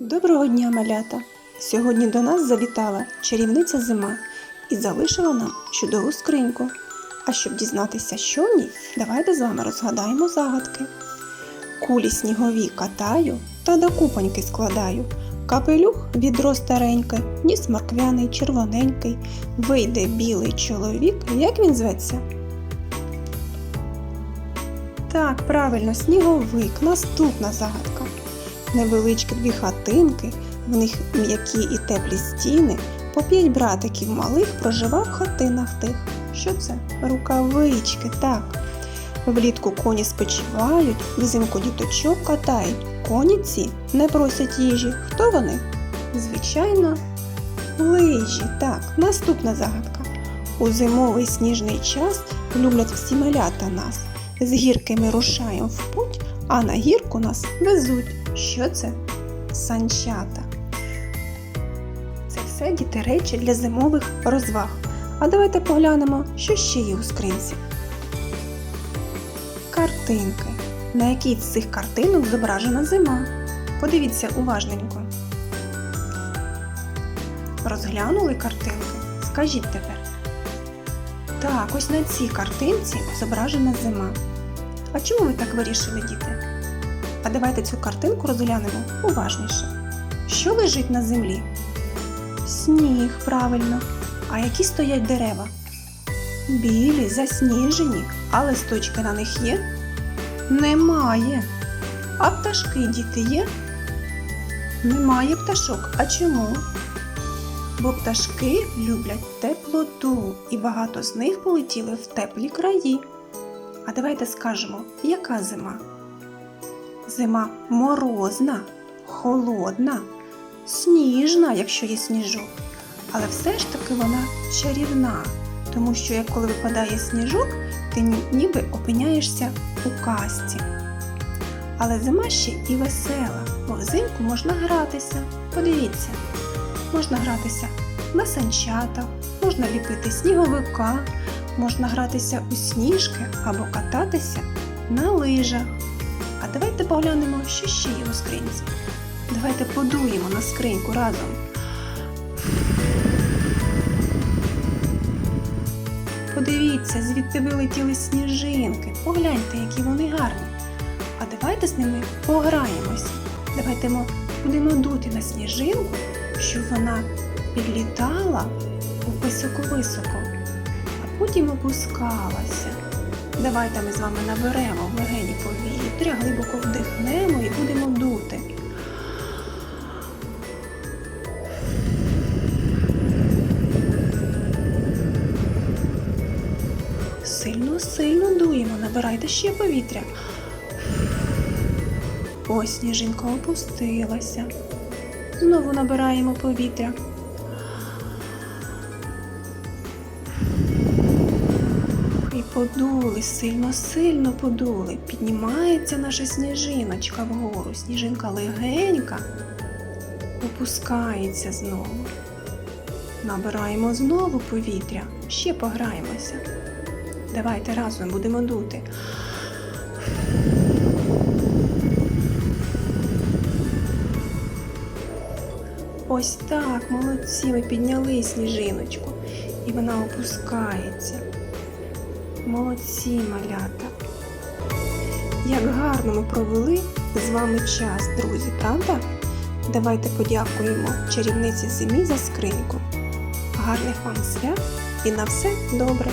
Доброго дня, малята! Сьогодні до нас завітала чарівниця зима і залишила нам чудову скриньку. А щоб дізнатися, що в ній, давайте з вами розгадаємо загадки. Кулі снігові катаю та до купоньки складаю. Капелюх відро стареньке, ніс морквяний, червоненький. Вийде білий чоловік. Як він зветься? Так, правильно, сніговик. Наступна загадка. Невеличкі дві хатинки, в них м'які і теплі стіни, по п'ять братиків малих проживав в хатинах тих. Що це? Рукавички, так. Влітку коні спочивають, взимку діточок катають. Коні ці не просять їжі. Хто вони? Звичайно, лижі. Так, наступна загадка. У зимовий сніжний час люблять всі малята нас. З гірки ми рушаємо в путь, а на гірку нас везуть. Що це? Санчата. Це все діти речі для зимових розваг. А давайте поглянемо, що ще є у скринці. Картинки. На якій з цих картинок зображена зима. Подивіться уважненько. Розглянули картинки? Скажіть тепер. Так, ось на цій картинці зображена зима. А чому ви так вирішили, діти? А давайте цю картинку розглянемо уважніше. Що лежить на землі? Сніг, правильно. А які стоять дерева? Білі, засніжені, а листочки на них є? Немає. А пташки діти є? Немає пташок. А чому? Бо пташки люблять теплоту, і багато з них полетіли в теплі краї. А давайте скажемо, яка зима? Зима морозна, холодна, сніжна, якщо є сніжок. Але все ж таки вона чарівна, тому що як коли випадає сніжок, ти ніби опиняєшся у казці. Але зима ще і весела, бо взимку можна гратися. Подивіться, можна гратися на санчатах, можна ліпити сніговика, можна гратися у сніжки або кататися на лижах. А давайте поглянемо, що ще є у скринці. Давайте подуємо на скриньку разом. Подивіться, звідти вилетіли сніжинки. Погляньте, які вони гарні. А давайте з ними пограємося. Давайте ми будемо дути на сніжинку, щоб вона підлітала високо-високо, а потім опускалася. Давайте ми з вами наберемо в легені повітря, глибоко вдихнемо і будемо дути. Сильно-сильно дуємо, набирайте ще повітря. Ось сніжинка опустилася. Знову набираємо повітря. Подули, сильно-сильно подули. Піднімається наша сніжиночка вгору. Сніжинка легенька, опускається знову. Набираємо знову повітря, ще пограємося. Давайте разом будемо дути. Ось так, молодці, ми підняли сніжиночку, і вона опускається. Молодці, малята. Як гарно ми провели з вами час, друзі, правда? Давайте подякуємо чарівниці зимі за скриньку. Гарних вам свят і на все добре!